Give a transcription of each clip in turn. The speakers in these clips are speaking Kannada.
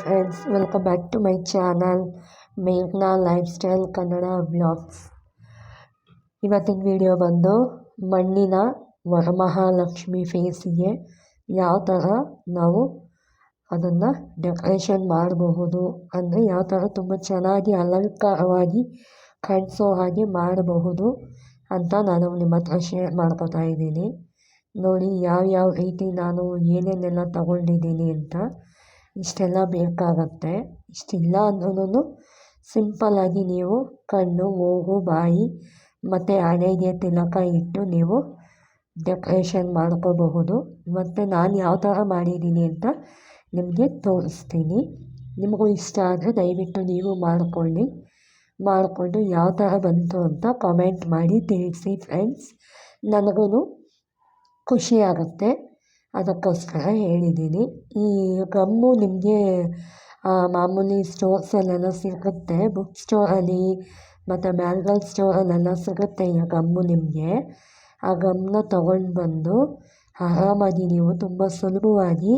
Friends welcome back to my channel ಮೇಘ್ನಾ lifestyle Kannada blogs ಇವತ್ತಿನ ವಿಡಿಯೋ ಬಂದು ಮಣ್ಣಿನ ವರಮಹಾಲಕ್ಷ್ಮಿ ಫೇಸಿಗೆ ಯಾವ ಥರ ನಾವು ಅದನ್ನು ಡೆಕೋರೇಷನ್ ಮಾಡಬಹುದು ಅಂದರೆ ಯಾವ ಥರ ತುಂಬ ಚೆನ್ನಾಗಿ ಅಲಂಕಾರವಾಗಿ ಕಾಣಿಸೋ ಹಾಗೆ ಮಾಡಬಹುದು ಅಂತ ನಾನು ನಿಮ್ಮ ಹತ್ರ ಶೇರ್ ಮಾಡ್ಕೋತಾ ಇದ್ದೀನಿ. ನೋಡಿ ಯಾವ ಯಾವ ರೀತಿ ನಾನು ಏನೇನೆಲ್ಲ ತಗೊಂಡಿದ್ದೀನಿ ಅಂತ. ಇಷ್ಟೆಲ್ಲ ಬೇಕಾಗತ್ತೆ. ಇಷ್ಟಿಲ್ಲ ಅಂದ್ರೂ ಸಿಂಪಲ್ಲಾಗಿ ನೀವು ಕಣ್ಣು, ಮೂಗು, ಬಾಯಿ ಮತ್ತು ಹಣೆಗೆ ತಿಲಕ ಇಟ್ಟು ನೀವು ಡೆಕೋರೇಷನ್ ಮಾಡ್ಕೋಬಹುದು. ಮತ್ತು ನಾನು ಯಾವ ಥರ ಮಾಡಿದ್ದೀನಿ ಅಂತ ನಿಮಗೆ ತೋರಿಸ್ತೀನಿ. ನಿಮಗೂ ಇಷ್ಟ ಆದರೆ ದಯವಿಟ್ಟು ನೀವು ಮಾಡಿಕೊಳ್ಳಿ. ಮಾಡಿಕೊಂಡು ಯಾವ ಥರ ಬಂತು ಅಂತ ಕಮೆಂಟ್ ಮಾಡಿ ತಿಳಿಸಿ ಫ್ರೆಂಡ್ಸ್ ನನಗೂ ಖುಷಿಯಾಗುತ್ತೆ ಅದಕ್ಕೋಸ್ಕರ ಹೇಳಿದ್ದೀನಿ ಈ ಗಮ್ಮು ನಿಮಗೆ ಮಾಮೂಲಿ ಸ್ಟೋರ್ಸಲ್ಲೆಲ್ಲ ಸಿಗುತ್ತೆ. ಬುಕ್ ಸ್ಟೋರಲ್ಲಿ ಮತ್ತು ಮ್ಯಾಂಗಲ್ ಸ್ಟೋರಲ್ಲೆಲ್ಲ ಸಿಗುತ್ತೆ ಈ ಗಮ್ಮು ನಿಮಗೆ. ಆ ಗಮ್ಮನ್ನ ತೊಗೊಂಡು ಬಂದು ಆರಾಮಾಗಿ ನೀವು ತುಂಬ ಸುಲಭವಾಗಿ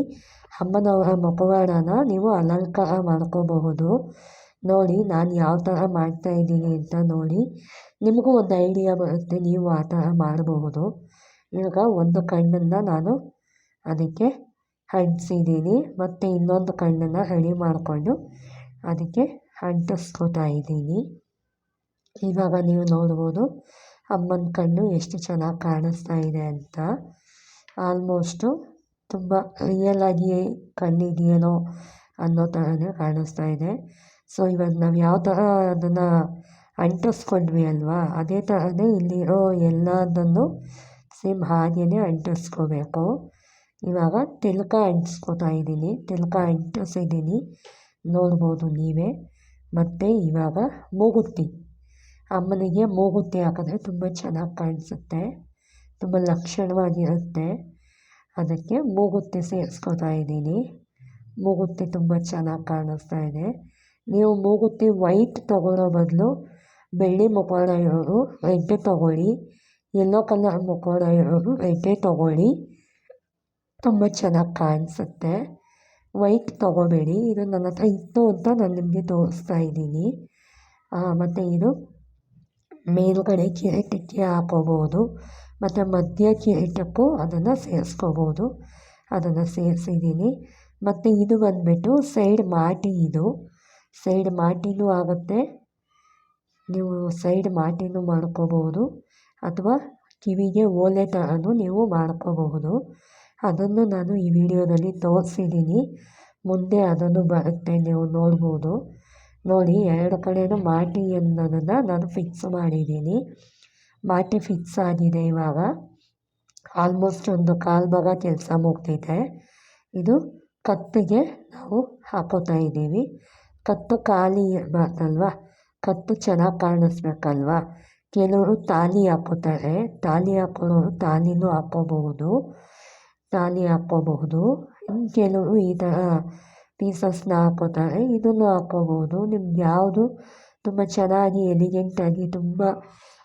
ಅಮ್ಮನವರ ಮುಖವಾಡನ ನೀವು ಅಲಂಕಾರ ಮಾಡ್ಕೋಬಹುದು. ನೋಡಿ, ನಾನು ಯಾವ ಥರ ಮಾಡ್ತಾಯಿದ್ದೀನಿ ಅಂತ ನೋಡಿ. ನಿಮಗೂ ಒಂದು ಐಡಿಯಾ ಬರುತ್ತೆ, ನೀವು ಆ ಥರ ಮಾಡಬಹುದು. ಈಗ ಒಂದು ಕಣ್ಣನ್ನು ನಾನು ಅದಕ್ಕೆ ಅಂಟಿಸಿದ್ದೀನಿ. ಮತ್ತು ಇನ್ನೊಂದು ಕಣ್ಣನ್ನು ರೆಡಿ ಮಾಡಿಕೊಂಡು ಅದಕ್ಕೆ ಅಂಟಿಸ್ಕೋತಾ ಇದ್ದೀನಿ. ಇವಾಗ ನೀವು ನೋಡ್ಬೋದು ಅಮ್ಮನ ಕಣ್ಣು ಎಷ್ಟು ಚೆನ್ನಾಗಿ ಕಾಣಿಸ್ತಾ ಇದೆ ಅಂತ. ಆಲ್ಮೋಸ್ಟು ತುಂಬ ರಿಯಲಾಗಿ ಕಣ್ಣಿದೆಯೇನೋ ಅನ್ನೋ ಥರನೇ ಕಾಣಿಸ್ತಾ ಇದೆ. ಸೊ ಇವಾಗ ನಾವು ಯಾವ ಥರ ಅದನ್ನು ಅಂಟಿಸ್ಕೊಂಡ್ವಿ ಅಲ್ವಾ, ಅದೇ ಥರನೇ ಇಲ್ಲಿರೋ ಎಲ್ಲದನ್ನು ಸೇಮ್ ಹಾಗೆಯೇ ಅಂಟಿಸ್ಕೋಬೇಕು. ಇವಾಗ ತಿಲಕ ಅಂಟಿಸ್ಕೋತಾ ಇದ್ದೀನಿ. ತಿಲಕ ಅಂಟಿಸಿದ್ದೀನಿ ನೋಡ್ಬೋದು ನೀವೇ. ಮತ್ತು ಇವಾಗ ಮೂಗುತ್ತಿ. ಅಮ್ಮನಿಗೆ ಮೂಗುತ್ತಿ ಹಾಕಿದ್ರೆ ತುಂಬ ಚೆನ್ನಾಗಿ ಕಾಣಿಸುತ್ತೆ. ತುಂಬ ಲಕ್ಷಣವಾಗಿರುತ್ತೆ. ಅದಕ್ಕೆ ಮೂಗುತ್ತಿ ಸೇರಿಸ್ಕೋತಾ ಇದ್ದೀನಿ. ಮೂಗುತ್ತಿ ತುಂಬ ಚೆನ್ನಾಗಿ ಕಾಣಿಸ್ತಾ ಇದೆ. ನೀವು ಮೂಗುತ್ತಿ ವೈಟ್ ತೊಗೊಳ್ಳೋ ಬದಲು ಬೆಳ್ಳಿ ಮುಖವಾಡ ಇರೋರು ರೆಡ್ಡು ತೊಗೊಳ್ಳಿ. ಯೆಲ್ಲೋ ಕಲರ್ ಮುಖವಾಡ ಇರೋರು ರೆಡ್ಡೇ ತೊಗೊಳ್ಳಿ. ತುಂಬ ಚೆನ್ನಾಗಿ ಕಾಣಿಸುತ್ತೆ. ವೈಟ್ ತೊಗೋಬೇಡಿ. ಇದು ನನ್ನ ಹತ್ರ ಇತ್ತು ಅಂತ ನಾನು ನಿಮಗೆ ತೋರಿಸ್ತಾ ಇದ್ದೀನಿ. ಮತ್ತು ಇದು ಮೇಲುಗಡೆ ಕಿರೀಟಕ್ಕೆ ಹಾಕೋಬೋದು. ಮತ್ತು ಮಧ್ಯ ಕಿರೀಟಕ್ಕೂ ಅದನ್ನು ಸೇರಿಸ್ಕೋಬೋದು. ಅದನ್ನು ಸೇರಿಸಿದ್ದೀನಿ. ಮತ್ತು ಇದು ಬಂದುಬಿಟ್ಟು ಸೈಡ್ ಮಾಟಿ ಇದು. ಸೈಡ್ ಮಾಟಿನೂ ಆಗುತ್ತೆ. ನೀವು ಸೈಡ್ ಮಾಟಿನೂ ಮಾಡ್ಕೋಬೋದು. ಅಥವಾ ಕಿವಿಗೆ ಓಲೆ ಥರನೂ ನೀವು ಮಾಡ್ಕೋಬಹುದು. ಅದನ್ನು ನಾನು ಈ ವಿಡಿಯೋದಲ್ಲಿ ತೋರಿಸಿದ್ದೀನಿ. ಮುಂದೆ ಅದನ್ನು ಬರುತ್ತೆ ನೀವು ನೋಡ್ಬೋದು. ನೋಡಿ, ಎರಡು ಕಡೆಯೂ ಮಾಟಿ ಅನ್ನೋದನ್ನು ನಾನು ಫಿಕ್ಸ್ ಮಾಡಿದ್ದೀನಿ. ಮಾಟಿ ಫಿಕ್ಸ್ ಆಗಿದೆ ಇವಾಗ. ಆಲ್ಮೋಸ್ಟ್ ಒಂದು ಕಾಲು ಭಾಗ ಕೆಲಸ ಮುಗ್ದಿದೆ. ಇದು ಕತ್ತಿಗೆ ನಾವು ಹಾಕೋತಾ ಇದ್ದೀವಿ. ಕತ್ತು ಖಾಲಿ ಇರಬಾರ್ದಲ್ವ ಕತ್ತು ಚೆನ್ನಾಗಿ ಕಾಣಿಸ್ಬೇಕಲ್ವ? ಕೆಲವರು ತಾಲಿ ಹಾಕೋತಾರೆ ತಾಲಿ ಹಾಕೊಳ್ಳೋರು ತಾಲಿನೂ ಹಾಕ್ಕೋಬಹುದು. ತಾಲಿ ಹಾಕ್ಕೋಬಹುದು ಕೆಲವು ಈ ಥರ ಪೀಸಸ್ನ ಹಾಕ್ಕೋತಾರೆ ಇದನ್ನು ಹಾಕೋಬಹುದು ನಿಮ್ಗೆ ಯಾವುದು ತುಂಬ ಚೆನ್ನಾಗಿ ಎಲಿಗೆಂಟಾಗಿ ತುಂಬ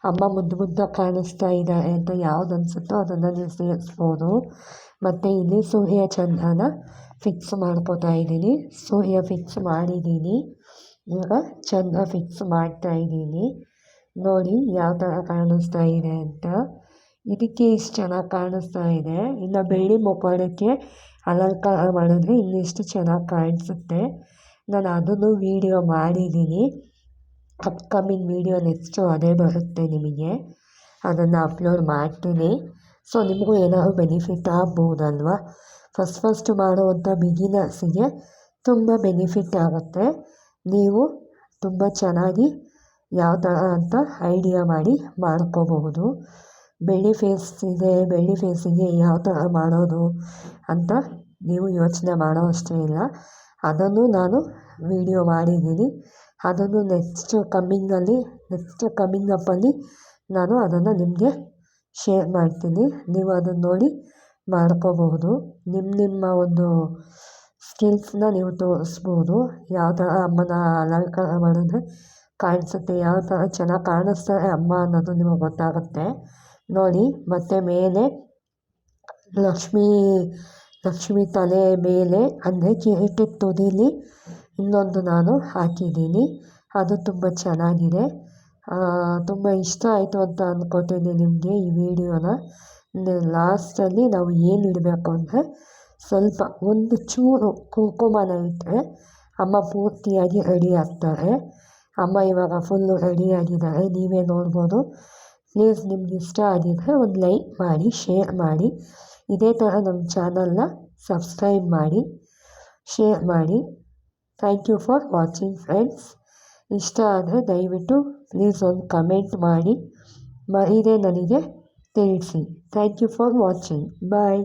ಅಮ್ಮ ಮುದ್ದು ಮುದ್ದಾಗಿ ಕಾಣಿಸ್ತಾ ಇದ್ದಾರೆ ಅಂತ ಯಾವ್ದು ಅನಿಸುತ್ತೋ ಅದನ್ನು ನೀವು ಸೇರಿಸ್ಬೋದು. ಮತ್ತು ಇಲ್ಲಿ ಸೂರ್ಯ ಚಂದ್ರನ ಫಿಕ್ಸ್ ಮಾಡ್ಕೋತಾ ಇದ್ದೀನಿ. ಸೂರ್ಯ ಫಿಕ್ಸ್ ಮಾಡಿದ್ದೀನಿ. ಇವಾಗ ಚಂದ್ರ ಫಿಕ್ಸ್ ಮಾಡ್ತಾ ಇದ್ದೀನಿ. ನೋಡಿ ಯಾವ ಥರ ಕಾಣಿಸ್ತಾ ಇದೆ ಅಂತ. ಇದಕ್ಕೆ ಇಷ್ಟು ಚೆನ್ನಾಗಿ ಕಾಣಿಸ್ತಾ ಇದೆ. ಇನ್ನು ಬೆಳ್ಳಿ ಮುಖವಾಡಕ್ಕೆ ಅಲಂಕಾರ ಮಾಡಿದ್ರೆ ಇನ್ನಿಷ್ಟು ಚೆನ್ನಾಗಿ ಕಾಣಿಸುತ್ತೆ. ನಾನು ಅದನ್ನು ವೀಡಿಯೋ ಮಾಡಿದ್ದೀನಿ. ಅಪ್ಕಮಿಂಗ್ ವೀಡಿಯೋ ನೆಕ್ಸ್ಟು ಅದೇ ಬರುತ್ತೆ ನಿಮಗೆ. ಅದನ್ನು ಅಪ್ಲೋಡ್ ಮಾಡ್ತೀನಿ. ಸೊ ನಿಮಗೂ ಏನಾದರೂ ಬೆನಿಫಿಟ್ ಆಗ್ಬೋದಲ್ವಾ? ಫಸ್ಟ್ ಫಸ್ಟ್ ಮಾಡುವಂಥ ಬಿಗಿನರ್ಸಿಗೆ ತುಂಬ ಬೆನಿಫಿಟ್ ಆಗುತ್ತೆ. ನೀವು ತುಂಬ ಚೆನ್ನಾಗಿ ಯಾವ ಥರ ಅಂತ ಐಡಿಯಾ ಮಾಡಿ ಮಾಡ್ಕೋಬಹುದು. ಬೆಳ್ಳಿ ಫೇಸ್ ಇದೆ, ಬೆಳ್ಳಿ ಫೇಸಿಗೆ ಯಾವ ಥರ ಮಾಡೋದು ಅಂತ ನೀವು ಯೋಚನೆ ಮಾಡೋ ಅಷ್ಟೇ ಇಲ್ಲ. ಅದನ್ನು ನಾನು ವಿಡಿಯೋ ಮಾಡಿದ್ದೀನಿ. ಅದನ್ನು ನೆಕ್ಸ್ಟ್ ಕಮ್ಮಿಂಗಲ್ಲಿ ನೆಕ್ಸ್ಟ್ ಕಮ್ಮಿಂಗ್ ಅಪ್ಪಲ್ಲಿ ನಾನು ಅದನ್ನು ನಿಮಗೆ ಶೇರ್ ಮಾಡ್ತೀನಿ. ನೀವು ಅದನ್ನು ನೋಡಿ ಮಾಡ್ಕೋಬಹುದು. ನಿಮ್ಮ ನಿಮ್ಮ ಒಂದು ಸ್ಕಿಲ್ಸ್ನ ನೀವು ತೋರಿಸ್ಬೋದು. ಯಾವ ಥರ ಅಮ್ಮನ ಅಲಂಕಾರ ಮಾಡಿದ್ರೆ ಕಾಣಿಸುತ್ತೆ, ಯಾವ ಥರ ಚೆನ್ನಾಗಿ ಕಾಣಿಸ್ತಾರೆ ಅಮ್ಮ ಅನ್ನೋದು ನಿಮಗೆ ಗೊತ್ತಾಗುತ್ತೆ. ನೋಡಿ, ಮತ್ತು ಮೇಲೆ ಲಕ್ಷ್ಮೀ, ಲಕ್ಷ್ಮಿ ತಲೆ ಮೇಲೆ ಅಂದರೆ ಕಿರೀಟದ ತುದಿಲಿ ಇನ್ನೊಂದು ನಾನು ಹಾಕಿದ್ದೀನಿ. ಅದು ತುಂಬ ಚೆನ್ನಾಗಿದೆ. ತುಂಬ ಇಷ್ಟ ಆಯಿತು ಅಂತ ಅಂದ್ಕೊತೀನಿ ನಿಮಗೆ ಈ ವಿಡಿಯೋನ. ಲಾಸ್ಟಲ್ಲಿ ನಾವು ಏನು ಇಡಬೇಕು ಅಂದರೆ ಸ್ವಲ್ಪ ಒಂದು ಚೂರು ಕುಂಕುಮನ ಇಟ್ಟರೆ ಅಮ್ಮ ಪೂರ್ತಿಯಾಗಿ ರೆಡಿ ಆಗ್ತಾರೆ. ಅಮ್ಮ ಇವಾಗ ಫುಲ್ಲು ರೆಡಿಯಾಗಿದ್ದಾರೆ ನೀವೇ ನೋಡ್ಬೋದು. ಪ್ಲೀಸ್ ನಿಮ್ಗೆ ಇಷ್ಟ ಆಗಿದ್ದರೆ ಒಂದು ಲೈಕ್ ಮಾಡಿ ಶೇರ್ ಮಾಡಿ. ಇದೇ ಥರ ನಮ್ಮ ಚಾನಲ್ನ ಸಬ್ಸ್ಕ್ರೈಬ್ ಮಾಡಿ ಶೇರ್ ಮಾಡಿ. Thank you for watching friends ಇಷ್ಟ ಆದರೆ ದಯವಿಟ್ಟು ಪ್ಲೀಸ್ ಒಂದು ಕಮೆಂಟ್ ಮಾಡಿ. ಮರೀದೆ ನನಗೆ ತಿಳಿಸಿ. Thank you for watching bye